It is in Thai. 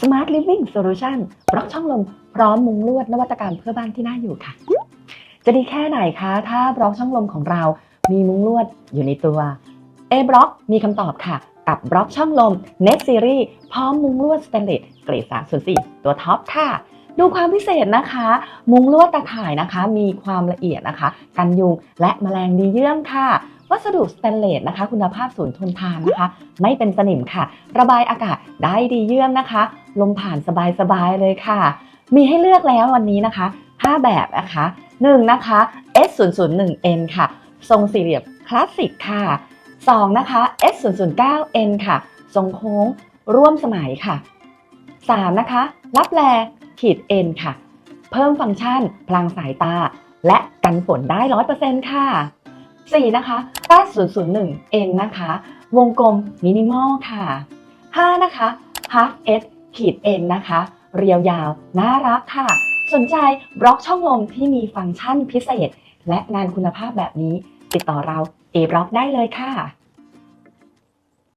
Smart Living Solution บล็อกช่องลมพร้อมมุงลวดนวัตกรรมเพื่อบ้านที่น่าอยู่ค่ะ จะดีแค่ไหนคะ ถ้าบล็อกช่องลมของเรา มีมุงลวดอยู่ในตัว A บล็อกมีคำตอบค่ะ กับบล็อกช่องลม Net Series พร้อมมุงลวดสแตนเลสเกรด304ตัวท็อปค่ะ ดูความพิเศษนะคะ มุงลวดตะข่ายนะคะ มีความละเอียดนะคะ กันยุงและแมลงดีเยี่ยมค่ะ วัสดุสแตนเลสนะคะ คุณภาพสูงทนทานนะคะ ไม่เป็นสนิมค่ะ ระบายอากาศได้ดีเยี่ยมนะคะ ลมผ่านสบายๆเลยค่ะ มีให้เลือกแล้ววันนี้นะคะ 5 แบบนะคะ1นะคะ S 0 0 1 N ค่ะ ทรงสี่เหลี่ยมคลาสสิกค่ะ 2 นะคะ S 0 0 9 N ค่ะ ทรงโค้งร่วมสมัยค่ะ 3 นะคะ รับแลขีด N ค่ะ เพิ่มฟังก์ชัน พลังสายตา และกันฝนได้ 100%ค่ะ 4 นะคะ 9.001n นะคะ วงกลมมินิมอลค่ะ 5 นะคะ half S ขีด N นะคะ เรียวยาว น่ารักค่ะ สนใจบล็อกช่องลมที่มีฟังก์ชันพิเศษ และงานคุณภาพแบบนี้ ติดต่อเรา A บล็อกได้เลยค่ะ